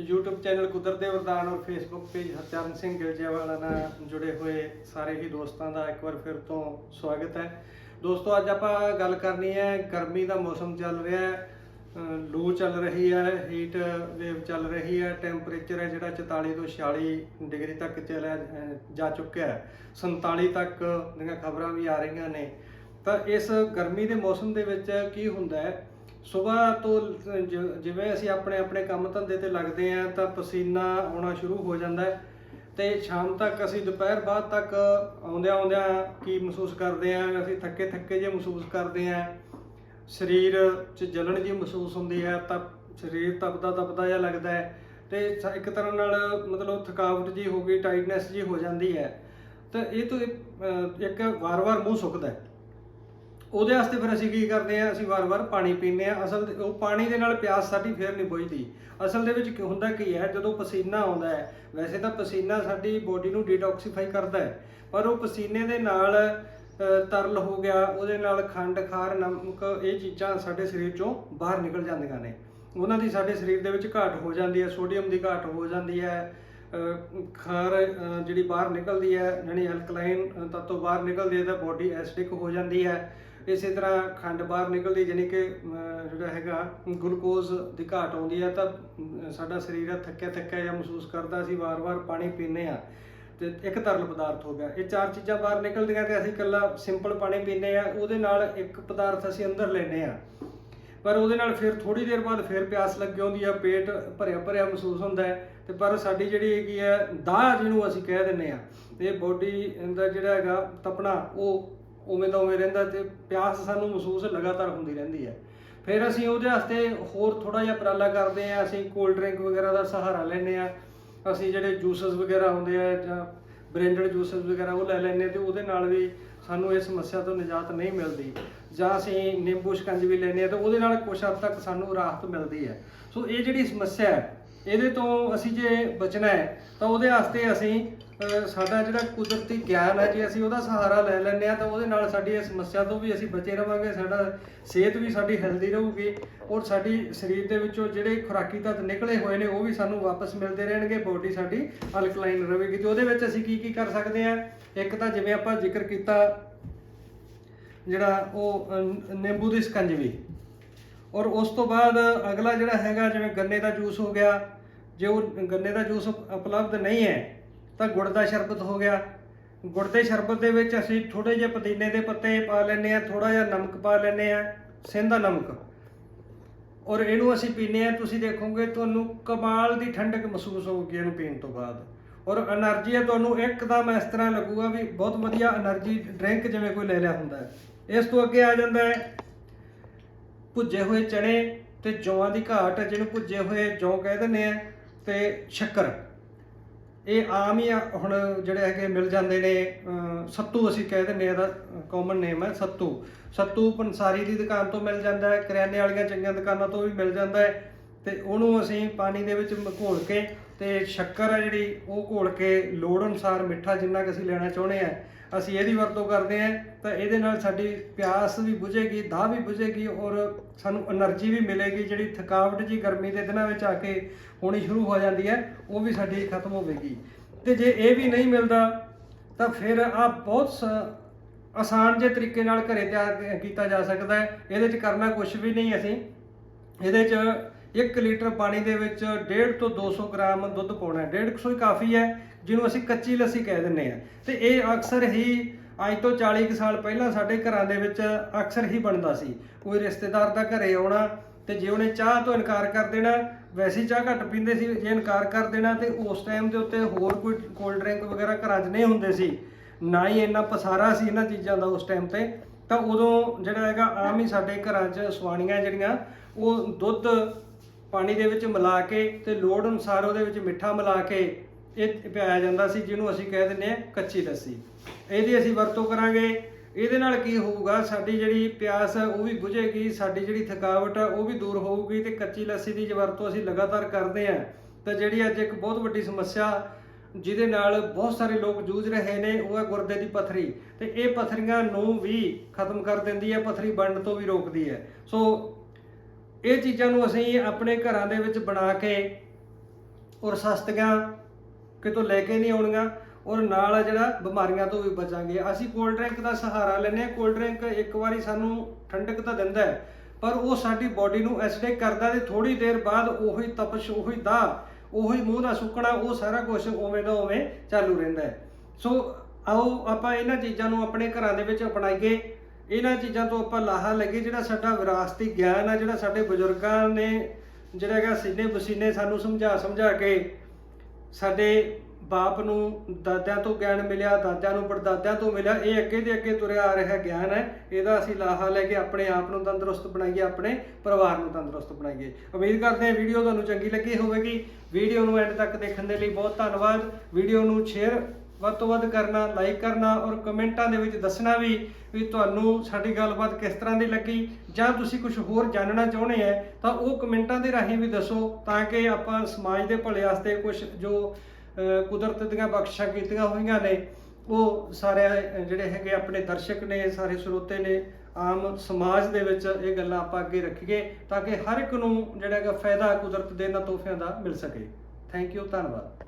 YouTube channel ਕੁਦਰਤ ਦੇ ਵਰਦਾਨ ਔਰ Facebook ਪੇਜ ਹਰਚਰਨ ਸਿੰਘ ਗਿਲਜੇਵਾਲਾ ਨਾਲ ਜੁੜੇ ਹੋਏ ਸਾਰੇ ਹੀ ਦੋਸਤਾਂ ਦਾ ਇੱਕ ਵਾਰ ਫਿਰ ਤੋਂ ਸਵਾਗਤ ਹੈ। ਦੋਸਤੋ, ਅੱਜ ਆਪਾਂ ਗੱਲ ਕਰਨੀ ਹੈ ਗਰਮੀ ਦਾ ਮੌਸਮ ਚੱਲ ਰਿਹਾ ਹੈ ਲੂ ਚੱਲ ਰਹੀ ਹੈ ਹੀਟ ਵੇਵ ਚੱਲ ਰਹੀ ਹੈ ਟੈਂਪਰੇਚਰ ਹੈ ਜਿਹੜਾ 44 ਤੋਂ 46 ਡਿਗਰੀ ਤੱਕ ਚਲਿਆ ਜਾ ਚੁੱਕਿਆ ਹੈ। 47 ਤੱਕ ਦੀਆਂ ਖਬਰਾਂ ਵੀ ਆ ਰਹੀਆਂ ਨੇ। ਤਾਂ ਇਸ ਗਰਮੀ ਦੇ ਮੌਸਮ ਦੇ ਵਿੱਚ ਕੀ ਹੁੰਦਾ ਹੈ? ਸਵੇਰ ਤੋਂ ਜ- ਜਿਵੇਂ ਅਸੀਂ ਆਪਣੇ ਆਪਣੇ ਕੰਮ ਧੰਦੇ ਤੇ ਲੱਗਦੇ ਆਂ ਤਾਂ ਪਸੀਨਾ ਆਉਣਾ ਸ਼ੁਰੂ ਹੋ ਜਾਂਦਾ ਹੈ। ਤੇ ਸ਼ਾਮ ਤੱਕ ਅਸੀਂ ਦੁਪਹਿਰ ਬਾਅਦ ਤੱਕ ਆਉਂਦਿਆਂ ਆਉਂਦਿਆਂ ਕੀ ਮਹਿਸੂਸ ਕਰਦੇ ਆਂ? ਅਸੀਂ ਥੱਕੇ ਥੱਕੇ ਜਿਹੇ ਮਹਿਸੂਸ ਕਰਦੇ ਆਂ। ਸਰੀਰ 'ਚ ਜਲਣ ਜਿਹੀ ਮਹਿਸੂਸ ਹੁੰਦੀ ਹੈ ਤਾਂ ਸਰੀਰ ਤਪਦਾ ਤਪਦਾ ਜਿਹਾ ਲੱਗਦਾ ਹੈ। ਤੇ ਸ- ਇੱਕ ਤਰ੍ਹਾਂ ਨਾਲ ਮਤਲਬ ਥਕਾਵਟ ਜੀ ਹੋ ਗਈ ਟਾਈਟਨੈਸ ਜੀ ਹੋ ਜਾਂਦੀ ਹੈ। ਤਾਂ ਇਹ ਤੋਂ ਅਹ, ਇੱਕ ਵਾਰ-ਵਾਰ ਮੂੰਹ ਸੁੱਕਦਾ ਹੈ। ਉਹਦੇ ਵਾਸਤੇ ਫਿਰ ਅਸੀਂ ਕੀ ਕਰਦੇ ਆ, ਅਸੀਂ ਵਾਰ-ਵਾਰ ਪਾਣੀ ਪੀਂਦੇ ਆ। ਅਸਲ ਉਹ ਪਾਣੀ ਦੇ ਨਾਲ ਪਿਆਸ ਸਾਡੀ ਫੇਰ ਨਹੀਂ ਬੁਝਦੀ। ਅਸਲ ਦੇ ਵਿੱਚ ਹੁੰਦਾ ਕੀ ਹੈ, ਜਦੋਂ ਪਸੀਨਾ ਆਉਂਦਾ ਹੈ, ਵੈਸੇ ਤਾਂ ਪਸੀਨਾ ਸਾਡੀ ਬੋਡੀ ਨੂੰ ਡੀਟੌਕਸੀਫਾਈ ਕਰਦਾ ਹੈ। ਪਰ ਉਹ ਪਸੀਨੇ ਦੇ ਨਾਲ ਤਰਲ ਹੋ ਗਿਆ, ਉਹਦੇ ਨਾਲ ਖੰਡ, ਖਾਰ, ਨਮਕ, ਇਹ ਚੀਜ਼ਾਂ ਸਾਡੇ ਸਰੀਰ ਚੋਂ ਬਾਹਰ ਨਿਕਲ ਜਾਂਦੀਆਂ ਨੇ। ਉਹਨਾਂ ਦੀ ਸਾਡੇ ਸਰੀਰ ਦੇ ਵਿੱਚ ਘਾਟ ਹੋ ਜਾਂਦੀ ਹੈ, ਸੋਡੀਅਮ ਦੀ ਘਾਟ ਹੋ ਜਾਂਦੀ ਹੈ ਖਾਰ ਜਿਹੜੀ ਬਾਹਰ ਨਿਕਲਦੀ ਹੈ, ਯਾਨੀ ਐਲਕਲਾਈਨ ਤੱਤੋਂ ਬਾਹਰ ਨਿਕਲਦੀ ਹੈ, ਤਾਂ ਬੋਡੀ ਐਸਿਡਿਕ ਹੋ ਜਾਂਦੀ ਹੈ। ਇਸੇ ਤਰ੍ਹਾਂ ਖੰਡ ਬਾਹਰ ਨਿਕਲਦੀ ਜਾਨੀ ਕਿ ਜਿਹੜਾ ਹੈਗਾ, ਗਲੂਕੋਜ਼ ਦੀ ਘਾਟ ਆਉਂਦੀ ਹੈ ਤਾਂ ਸਾਡਾ ਸਰੀਰ ਆ ਥੱਕਿਆ ਥੱਕਿਆ ਜਿਹਾ ਮਹਿਸੂਸ ਕਰਦਾ, ਅਸੀਂ ਵਾਰ-ਵਾਰ ਪਾਣੀ ਪੀਂਦੇ ਆ ਤੇ ਇੱਕ ਤਰਲ ਪਦਾਰਥ ਹੋ ਗਿਆ। ਇਹ ਚਾਰ ਚੀਜ਼ਾਂ ਬਾਹਰ ਨਿਕਲਦੀਆਂ ਤੇ ਅਸੀਂ ਇਕੱਲਾ ਸਿੰਪਲ ਪਾਣੀ ਪੀਂਦੇ ਆ ਉਹਦੇ ਨਾਲ ਇੱਕ ਪਦਾਰਥ ਅਸੀਂ ਅੰਦਰ ਲੈਂਦੇ ਆ ਪਰ ਉਹਦੇ ਨਾਲ ਫਿਰ ਥੋੜੀ ਦੇਰ ਬਾਅਦ ਫਿਰ ਪਿਆਸ ਲੱਗ ਆਉਂਦੀ ਆ, ਪੇਟ ਭਰਿਆ ਭਰਿਆ ਮਹਿਸੂਸ ਹੁੰਦਾ ਹੈ। ਤੇ ਪਰ ਸਾਡੀ ਜਿਹੜੀ ਹੈਗੀ ਹੈ ਦਾਹ ਜਿਹਨੂੰ ਅਸੀਂ ਕਹਿ ਦਿੰਨੇ ਆ ਤੇ ਬੋਡੀ ਦਾ ਜਿਹੜਾ ਹੈਗਾ, ਤਪਣਾ, ਉਹ ਉਵੇਂ ਦਾ ਉਵੇਂ ਰਹਿੰਦਾ ਤੇ ਪਿਆਸ ਸਾਨੂੰ ਮਹਿਸੂਸ ਲਗਾਤਾਰ ਹੁੰਦੀ ਰਹਿੰਦੀ ਹੈ। ਫਿਰ ਅਸੀਂ ਉਹਦੇ ਵਾਸਤੇ ਹੋਰ ਥੋੜਾ ਜਿਹਾ ਉਪਰਾਲਾ ਕਰਦੇ ਆ ਅਸੀਂ ਕੋਲਡ ਡਰਿੰਕ ਵਗੈਰਾ ਦਾ ਸਹਾਰਾ ਲੈਂਦੇ ਆ ਅਸੀਂ ਜਿਹੜੇ ਜੂਸਸ ਵਗੈਰਾ ਹੁੰਦੇ ਆ ਜਾਂ ਬ੍ਰੈਂਡਡ ਜੂਸਸ ਵਗੈਰਾ ਉਹ ਲੈ ਲੈਂਦੇ ਤੇ ਉਹਦੇ ਨਾਲ ਵੀ ਸਾਨੂੰ ਇਹ ਸਮੱਸਿਆ ਤੋਂ ਨਿਜਾਤ ਨਹੀਂ ਮਿਲਦੀ। ਜਾਂ ਅਸੀਂ ਨਿੰਬੂ ਸ਼ਿਕੰਜਵੀ ਲੈਂਦੇ ਆ ਤਾਂ ਉਹਦੇ ਨਾਲ ਕੁਝ ਹੱਦ ਤੱਕ ਸਾਨੂੰ ਰਾਹਤ ਮਿਲਦੀ ਹੈ। ਸੋ ਇਹ ਜਿਹੜੀ ਸਮੱਸਿਆ ਹੈ, ਇਹਦੇ ਤੋਂ ਅਸੀਂ ਜੇ ਬਚਣਾ ਹੈ ਤਾਂ ਉਹਦੇ ਵਾਸਤੇ ਅਸੀਂ ਅਹ, ਸਾਡਾ ਜਿਹੜਾ ਕੁਦਰਤੀ ਗਿਆਨ ਹੈ ਜੇ ਅਸੀਂ ਉਹਦਾ ਸਹਾਰਾ ਲੈ ਲੈਂਦੇ ਆ ਤਾਂ ਉਹਦੇ ਨਾਲ ਸਾਡੀ ਇਹ ਸਮੱਸਿਆ ਤੋਂ ਵੀ ਅਸੀਂ ਬਚੇ ਰਵਾਂਗੇ ਸਾਡਾ ਸਿਹਤ ਵੀ ਸਾਡੀ ਹੈਲਦੀ ਰਹੂਗੀ ਔਰ ਸਾਡੀ ਸਰੀਰ ਦੇ ਵਿੱਚੋਂ ਜਿਹੜੇ ਖੁਰਾਕੀ ਤੱਤ ਨਿਕਲੇ ਹੋਏ ਨੇ ਉਹ ਵੀ ਸਾਨੂੰ ਵਾਪਸ ਮਿਲਦੇ ਰਹਿਣਗੇ ਬੋਡੀ ਸਾਡੀ ਅਲਕਲਾਈਨ ਰਹੇਗੀ ਤੇ ਉਹਦੇ ਵਿੱਚ ਅਸੀਂ ਕੀ ਕੀ ਕਰ ਸਕਦੇ ਆ ਇੱਕ ਤਾਂ ਜਿਵੇਂ ਆਪਾਂ ਜ਼ਿਕਰ ਕੀਤਾ ਜਿਹੜਾ ਉਹ ਅਹ, ਨਿੰਬੂ ਦੀ ਸਕੰਜਵੀ ਔਰ ਉਸ ਤੋਂ ਬਾਅਦ ਅਗਲਾ ਜਿਹੜਾ ਹੈਗਾ ਜਿਵੇਂ ਗੰਨੇ ਦਾ ਜੂਸ ਹੋ ਗਿਆ ਜੇ ਉਹ ਗੰਨੇ ਦਾ ਜੂਸ ਉਪ- ਉਪਲਬਧ ਨਹੀਂ ਹੈ ਤਾਂ ਗੁੜ ਦਾ ਸ਼ਰਬਤ ਹੋ ਗਿਆ। ਗੁੜ ਦੇ ਸ਼ਰਬਤ ਦੇ ਵਿੱਚ ਅਸੀਂ ਥੋੜੇ ਜਿਹੇ ਪੁਦੀਨੇ ਦੇ ਪੱਤੇ ਪਾ ਲੈਨੇ ਆ ਥੋੜਾ ਜਿਹਾ ਨਮਕ ਪਾ ਲੈਨੇ ਆ ਸਿੰਧਾ ਨਮਕ। ਔਰ ਇਹਨੂੰ ਅਸੀਂ ਪੀਨੇ ਆ ਤੁਸੀਂ ਦੇਖੋਗੇ ਤੁਹਾਨੂੰ ਕਮਾਲ ਦੀ ਠੰਡਕ ਮਹਿਸੂਸ ਹੋਊਗੀ ਇਹਨੂੰ ਪੀਣ ਤੋਂ ਬਾਅਦ। ਔਰ એનર્ਜੀ ਹੈ ਤੁਹਾਨੂੰ ਇੱਕਦਮ ਇਸ ਤਰ੍ਹਾਂ ਲੱਗੂਗਾ ਵੀ ਬਹੁਤ ਵਧੀਆ એનર્ਜੀ ਡਰਿੰਕ ਜਿਵੇਂ ਕੋਈ ਲੈ ਲਿਆ ਹੁੰਦਾ ਇਸ ਤੋਂ ਅੱਗੇ ਆ ਜਾਂਦਾ ਹੈ ਭੁੱਜੇ ਹੋਏ ਚਣੇ ਤੇ ਜੌਆਂ ਦੀ ਘਾਟ, ਜਿਹਨੂੰ ਭੁੱਜੇ ਹੋਏ ਜੌਂ ਕਹਿ ਦਿੰਦੇ ਆ ਤੇ ਸ਼ੱਕਰ। ਇਹ ਆਮ ਹੀ ਆ, ਹੁਣ ਜਿਹੜੇ ਹੈਗੇ ਮਿਲ ਜਾਂਦੇ ਨੇ, ਅਹ, ਸੱਤੂ ਅਸੀਂ ਕਹਿ ਦਿੰਦੇ ਆ ਇਹਦਾ ਕਾਮਨ ਨੇਮ ਹੈ ਸੱਤੂ। ਸੱਤੂ ਪੰਸਾਰੀ ਦੀ ਦੁਕਾਨ ਤੋਂ ਮਿਲ ਜਾਂਦਾ ਹੈ, ਕਰਿਆਨੇ ਵਾਲੀਆਂ ਚੰਗੀਆਂ ਦੁਕਾਨਾਂ ਤੋਂ ਵੀ ਮਿਲ ਜਾਂਦਾ ਹੈ, ਤੇ ਉਹਨੂੰ ਅਸੀਂ ਪਾਣੀ ਦੇ ਵਿੱਚ ਮ- ਘੋਲ ਕੇ ਤੇ ਸ਼ੱਕਰ ਹੈ ਜਿਹੜੀ, ਉਹ ਘੋਲ ਕੇ ਲੋੜ ਅਨੁਸਾਰ ਮਿੱਠਾ ਜਿੰਨਾ ਕਿ ਅਸੀਂ ਲੈਣਾ ਚਾਹੁੰਦੇ ਆ ਅਸੀਂ ਇਹਦੀ ਵਰਤੋਂ ਕਰਦੇ ਹਾਂ, ਤਾਂ ਇਹਦੇ ਨਾਲ ਸਾਡੀ ਪਿਆਸ ਵੀ ਬੁਝੇਗੀ, ਦਾਹ ਵੀ ਬੁਝੇਗੀ ਔਰ ਸਾਨੂੰ એનર્ਜੀ ਵੀ ਮਿਲੇਗੀ, ਜਿਹੜੀ ਥਕਾਵਟ ਜੀ ਗਰਮੀ ਦੇ ਦਿਨਾਂ ਵਿੱਚ ਆ ਕੇ ਹੋਣੀ ਸ਼ੁਰੂ ਹੋ ਜਾਂਦੀ ਹੈ, ਉਹ ਵੀ ਸਾਡੀ ਖਤਮ ਹੋਵੇਗੀ। ਤੇ ਜੇ ਇਹ ਵੀ ਨਹੀਂ ਮਿਲਦਾ, ਤਾਂ ਫਿਰ ਆ ਬਹੁਤ ਆਸਾਨ ਜੇ ਤਰੀਕੇ ਨਾਲ ਘਰੇ ਤਿਆਰ ਕੀਤਾ ਜਾ ਸਕਦਾ ਹੈ, ਇਹਦੇ ਵਿੱਚ ਕਰਨਾ ਕੁਝ ਵੀ ਨਹੀਂ ਅਸੀਂ। ਇਹਦੇ ਵਿੱਚ 1 ਲੀਟਰ ਪਾਣੀ ਦੇ ਵਿੱਚ 1.5 ਤੋਂ 200 ਗ੍ਰਾਮ ਦੁੱਧ ਪਾਉਣਾ ਹੈ। 150 ਹੀ ਕਾਫੀ ਹੈ, ਜਿਹਨੂੰ ਅਸੀਂ ਕੱਚੀ ਲੱਸੀ ਕਹਿ ਦਿੰਦੇ ਆ ਤੇ ਇਹ ਅਕਸਰ ਹੀ ਅੱਜ ਤੋਂ 40 ਕੁ ਸਾਲ ਪਹਿਲਾਂ ਸਾਡੇ ਘਰਾਂ ਦੇ ਵਿੱਚ ਅਕਸਰ ਹੀ ਬਣਦਾ ਸੀ। ਕੋਈ ਰਿਸ਼ਤੇਦਾਰ ਦਾ ਘਰੇ ਆਉਣਾ ਤੇ ਜੇ ਉਹਨੇ ਚਾਹ ਤੋਂ ਇਨਕਾਰ ਕਰ ਦੇਣਾ, ਵੈਸੇ ਚਾਹ ਘੱਟ ਪੀਂਦੇ ਸੀ, ਜੇ ਇਨਕਾਰ ਕਰ ਦੇਣਾ ਤੇ ਉਸ ਟਾਈਮ ਦੇ ਉੱਤੇ ਹੋਰ ਕੋਈ ਕੋਲਡ ਡਰਿੰਕ ਵਗੈਰਾ ਘਰਾਂ 'ਚ ਨਹੀਂ ਹੁੰਦੇ ਸੀ। ਨਾ ਹੀ ਇੰਨਾ ਪਸਾਰਾ ਸੀ ਇਹਨਾਂ ਚੀਜ਼ਾਂ ਦਾ ਉਸ ਟਾਈਮ ਤੇ। ਤਾਂ ਉਦੋਂ ਜਿਹੜਾ ਹੈਗਾ, ਆਮ ਹੀ ਸਾਡੇ ਘਰਾਂ 'ਚ ਸਵਾਣੀਆਂ ਜਿਹੜੀਆਂ, ਉਹ ਦੁੱਧ ਪਾਣੀ ਦੇ ਵਿੱਚ ਮਿਲਾ ਕੇ ਤੇ ਲੋੜ ਅਨੁਸਾਰ ਉਹਦੇ ਵਿੱਚ ਮਿੱਠਾ ਮਿਲਾ ਕੇ ਇਹ ਪਿਆਇਆ ਜਾਂਦਾ ਸੀ, ਜਿਹਨੂੰ ਅਸੀਂ ਕਹਿ ਦਿੰਦੇ ਆ ਕੱਚੀ ਲੱਸੀ। ਇਹਦੀ ਅਸੀਂ ਵਰਤੋਂ ਕਰਾਂਗੇ। ਇਹਦੇ ਨਾਲ ਕੀ ਹੋਊਗਾ, ਸਾਡੀ ਜਿਹੜੀ ਪਿਆਸ ਹੈ ਉਹ ਵੀ ਬੁਝੇਗੀ, ਸਾਡੀ ਜਿਹੜੀ ਥਕਾਵਟ ਹੈ ਉਹ ਵੀ ਦੂਰ ਹੋਊਗੀ ਤੇ ਕੱਚੀ ਲੱਸੀ ਦੀ ਜੇ ਵਰਤੋਂ ਅਸੀਂ ਲਗਾਤਾਰ ਕਰਦੇ ਆ ਤਾਂ ਜਿਹੜੀ ਅੱਜ ਇੱਕ ਬਹੁਤ ਵੱਡੀ ਸਮੱਸਿਆ ਜਿਹਦੇ ਨਾਲ ਬਹੁਤ ਸਾਰੇ ਲੋਕ ਜੂਝ ਰਹੇ ਨੇ, ਉਹ ਹੈ ਗੁਰਦੇ ਦੀ ਪਥਰੀ। ਤੇ ਇਹ ਪਥਰੀਆਂ ਨੂੰ ਵੀ ਖਤਮ ਕਰ ਦਿੰਦੀ ਹੈ, ਪਥਰੀ ਬਣਨ ਤੋਂ ਵੀ ਰੋਕਦੀ ਹੈ। ਸੋ ਇਹ ਚੀਜ਼ਾਂ ਨੂੰ ਅਸੀਂ ਆਪਣੇ ਘਰਾਂ ਦੇ ਵਿੱਚ ਬਣਾ ਕੇ ਔਰ ਸਸਤੀਆਂ ਕਿਤੋਂ ਲੈ ਕੇ ਨਹੀਂ ਆਉਣੀਆਂ ਔਰ ਨਾਲ ਜਿਹੜਾ ਬਿਮਾਰੀਆਂ ਤੋਂ ਵੀ ਬਚਾਂਗੇ। ਅਸੀਂ ਕੋਲਡ ਡਰਿੰਕ ਦਾ ਸਹਾਰਾ ਲੈਂਦੇ ਹਾਂ। ਕੋਲਡ ਡਰਿੰਕ ਇੱਕ ਵਾਰੀ ਸਾਨੂੰ ਠੰਡਕ ਤਾਂ ਦਿੰਦਾ ਹੈ, ਪਰ ਉਹ ਸਾਡੀ ਬਾਡੀ ਨੂੰ ਐਸਿਡਿਕ ਕਰਦਾ ਤੇ ਥੋੜੀ ਦੇਰ ਬਾਅਦ ਉਹੀ ਤਪਸ਼, ਉਹੀ ਦਾ ਉਹੀ ਮੂੰਹ ਦਾ ਸੁੱਕਣਾ, ਉਹ ਸਾਰਾ ਕੁਝ ਉਵੇਂ ਦਾ ਉਵੇਂ ਚਾਲੂ ਰਹਿੰਦਾ ਹੈ। ਸੋ ਆਓ ਆਪਾਂ ਇਹਨਾਂ ਚੀਜ਼ਾਂ ਨੂੰ ਆਪਣੇ ਘਰਾਂ ਦੇ ਵਿੱਚ ਅਪਣਾਈਏ। ਇਹਨਾਂ ਚੀਜ਼ਾਂ ਤੋਂ ਆਪਾਂ ਲਾਹਾ ਲੱਗੇ, ਜਿਹੜਾ ਸਾਡਾ ਵਿਰਾਸਤੀ ਗਿਆਨ ਆ, ਜਿਹੜਾ ਸਾਡੇ ਬਜ਼ੁਰਗਾਂ ਨੇ, ਜਿਹੜਾ ਹੈਗਾ ਸੀਨੇ ਬਸੀਨੇ ਸਾਨੂੰ ਸਮਝਾ ਸਮਝਾ ਕੇ ਸਾਡੇ ਬਾਪ ਨੂੰ ਦਾਦਿਆਂ ਤੋਂ ਗਿਆਨ ਮਿਲਿਆ, ਦਾਦਿਆਂ ਨੂੰ ਪੜਦਾਦਿਆਂ ਤੋਂ ਮਿਲਿਆ, ਇਹ ਅੱਗੇ ਦੇ ਅੱਗੇ ਤੁਰਿਆ ਆ ਰਿਹਾ ਗਿਆਨ ਹੈ, ਇਹਦਾ ਅਸੀਂ ਲਾਹਾ ਲੈ ਕੇ ਆਪਣੇ ਆਪ ਨੂੰ ਤੰਦਰੁਸਤ ਬਣਾਈਏ, ਆਪਣੇ ਪਰਿਵਾਰ ਨੂੰ ਤੰਦਰੁਸਤ ਬਣਾਈਏ। ਉਮੀਦ ਕਰਦੇ ਹਾਂ ਵੀਡੀਓ ਤੁਹਾਨੂੰ ਚੰਗੀ ਲੱਗੀ ਹੋਵੇਗੀ। ਵੀਡੀਓ ਨੂੰ ਐਂਡ ਤੱਕ ਦੇਖਣ ਦੇ ਲਈ ਬਹੁਤ ਧੰਨਵਾਦ। ਵੀਡੀਓ ਨੂੰ ਸ਼ੇਅਰ ਵੱਧ ਤੋਂ ਵੱਧ ਕਰਨਾ ਲਾਈਕ ਕਰਨਾ ਔਰ ਕਮੈਂਟਾਂ ਦੇ ਵਿੱਚ ਦੱਸਣਾ ਵੀ ਵੀ ਤੁਹਾਨੂੰ ਸਾਡੀ ਗੱਲਬਾਤ ਕਿਸ ਤਰ੍ਹਾਂ ਦੀ ਲੱਗੀ ਜਾਂ ਤੁਸੀਂ ਕੁਝ ਹੋਰ ਜਾਣਨਾ ਚਾਹੁੰਦੇ ਆ ਤਾਂ ਉਹ ਕਮੈਂਟਾਂ ਦੇ ਰਾਹੀਂ ਵੀ ਦੱਸੋ ਤਾਂ ਕਿ ਆਪਾਂ ਸਮਾਜ ਦੇ ਭਲੇ ਵਾਸਤੇ ਕੁਝ ਜੋ ਕੁਦਰਤ ਦੀਆਂ ਬਖਸ਼ਾਂ ਕੀਤੀਆਂ ਹੋਈਆਂ ਨੇ, ਉਹ ਸਾਰੇ ਜਿਹੜੇ ਹੈਗੇ ਆਪਣੇ ਦਰਸ਼ਕ ਨੇ, ਸਾਰੇ ਸਰੋਤੇ ਨੇ, ਆਮ ਸਮਾਜ ਦੇ ਵਿੱਚ ਇਹ ਗੱਲਾਂ ਆਪਾਂ ਅੱਗੇ ਰੱਖੀਏ ਤਾਂ ਕਿ ਹਰ ਇੱਕ ਨੂੰ ਜਿਹੜਾ ਹੈਗਾ ਫਾਇਦਾ ਕੁਦਰਤ ਦੇ ਇਹਨਾਂ ਤੋਹਫਿਆਂ ਦਾ ਮਿਲ ਸਕੇ। ਥੈਂਕ ਯੂ ਧੰਨਵਾਦ।